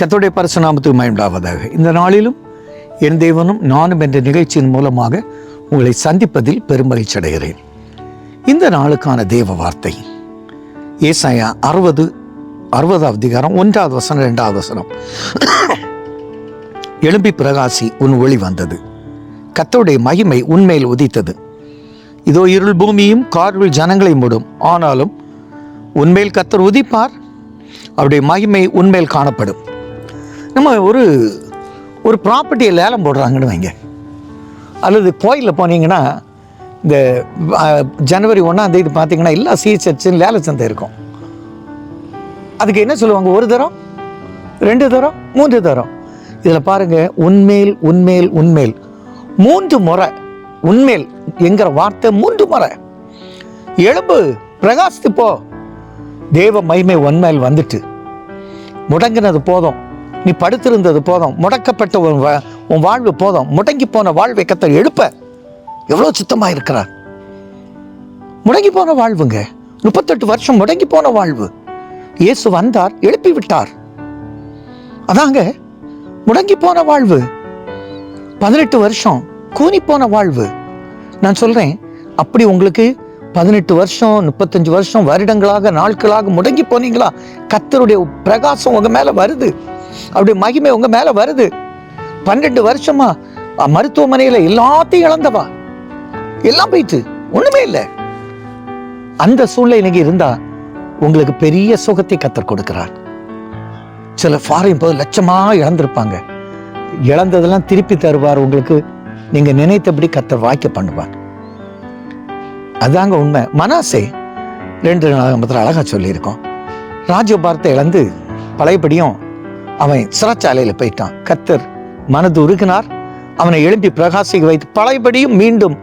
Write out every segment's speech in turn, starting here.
கத்தோடைய பரிசுநாமத்துக்கு மயண்டாவதாக இந்த நாளிலும் என் தேவனும் நானும் என்ற நிகழ்ச்சியின் மூலமாக உங்களை சந்திப்பதில் பெருமகிழ்ச்சி அடைகிறேன். இந்த நாளுக்கான தேவ வார்த்தை ஏசாயா அறுபது அறுபதாவது அதிகாரம் ஒன்றாவது வசனம் ரெண்டாவது வசனம். எழும்பி பிரகாசி உன் ஒளி வந்தது. கத்தோடைய மகிமை உண்மையில் உதித்தது. இதோ இருள் பூமியும் கார்வில் ஜனங்களை மூடும். ஆனாலும் உண்மையில் கத்தர் உதிப்பார் அவருடைய மகிமை உண்மையில் காணப்படும். நம்ம ஒரு ஒரு ப்ராப்பர்ட்டியை லேலம் போடுறாங்கன்னு வைங்க. அல்லது கோயிலில் போனீங்கன்னா இந்த ஜனவரி ஒன்றாம் தேதி பார்த்தீங்கன்னா எல்லா சிஹெச்எச்சும் லேல சந்தை இருக்கும். அதுக்கு என்ன சொல்லுவாங்க? ஒரு தரம் ரெண்டு தரம் மூன்று தரம். இதில் பாருங்க உன்மேல் உன்மேல் உன்மேல் மூன்று முறை உன்மேல் என்கிற வார்த்தை மூன்று முறை. எழும்பு பிரகாசித்து போ. தேவ மகிமை உண்மையில் வந்துட்டு. முடங்கினது போதும். நீ படுத்திருந்தது போதும் முடக்கப்பட்ட உன் வா- உன் வாழ்வு போதும். முடங்கி போன வாழ்வை கத்தர் எழுப்ப. எவ்வளோ சுத்தமா இருக்கிறார். முடங்கி போன வாழ்வுங்க. முப்பத்தெட்டு வருஷம் முடங்கி போன வாழ்வு. இயேசு வந்தார் எழுப்பி விட்டார். அதாங்க முடங்கி போன வாழ்வு. பதினெட்டு வருஷம் கூனி போன வாழ்வு. நான் சொல்றேன் அப்படி உங்களுக்கு பதினெட்டு வருஷம் முப்பத்தஞ்சு வருஷம் வருடங்களாக நாட்களாக முடங்கி போனீங்களா? கத்தருடைய பிரகாசம் உங்க மேல வருது. அவருடைய மகிமை உங்க மேல வருது. பன்னெண்டு வருஷமா மருத்துவமனையில எல்லாத்தையும் இழந்தவா? எல்லாம் போயிட்டு ஒண்ணுமே இல்லை. அந்த சூழ்நிலை நீங்க இருந்தா உங்களுக்கு பெரிய சுகத்தை கத்தர் கொடுக்கிறார். சில ஃபாரின் போது லட்சமா இழந்திருப்பாங்க. இழந்ததெல்லாம் திருப்பி தருவார் உங்களுக்கு. நீங்க நினைத்தபடி கத்தர் வாய்க்க பண்ணுவார். அதாங்க உண்மை. மனாசே ரெண்டு நாள் அழகா சொல்லியிருக்கோம். ராஜபாரத்தை இழந்து பழையபடியும் அவன் சிறைச்சாலையில் போயிட்டான். கத்தர் மனது உருகினார். அவனை எழுப்பி பிரகாசிக்க வைத்து பழையபடியும் மீண்டும்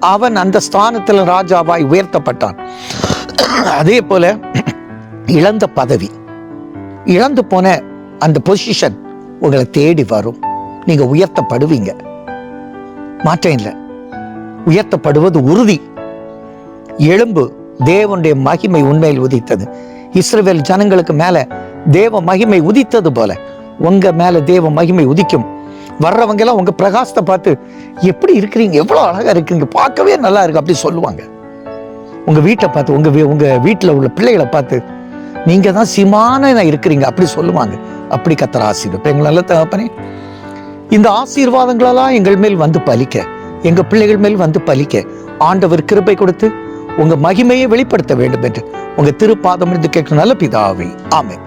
அவன் அந்த ஸ்தானத்தில் ராஜாவாய் உயர்த்தப்பட்டான். அதே போல இழந்த பதவி இழந்து போன அந்த பொசிஷன் உங்களை தேடி வரும். நீங்க உயர்த்தப்படுவீங்க. மாற்றம் இல்லை. உயர்த்தப்படுவது உறுதி. எழும்பு தேவனுடைய மகிமை உண்மையில் உதித்தது. இஸ்ரவேல் ஜனங்களுக்கு மேல தேவ மகிமை உதித்தது போல. உங்க மேல தேவ மகிமை உதிக்கும். வர்றவங்க எல்லாம் உங்க பிரகாசத்தை பார்த்து எப்படி இருக்கிறீங்க? எவ்வளவு அழகா இருக்கீங்க பார்க்கவே நல்லா இருக்கு அப்படி சொல்லுவாங்க. உங்க வீட்டை பார்த்து உங்க வீ- உங்க வீட்டில் உள்ள பிள்ளைகளை பார்த்து நீங்க தான் சிமான இருக்கிறீங்க அப்படி சொல்லுவாங்க. அப்படி கத்துற ஆசீர்வாதம். எங்களை நல்ல தகப்பனே இந்த ஆசீர்வாதங்களெல்லாம் எங்கள் மேல் வந்து பலிக்க எங்க பிள்ளைகள் மேல் வந்து பலிக்க ஆண்டவர் கிருப்பை கொடுத்து உங்க மகிமையை வெளிப்படுத்த வேண்டும் என்று உங்க திருப்பாதம் இருந்து கேட்க நல்ல பிதாவே. ஆமை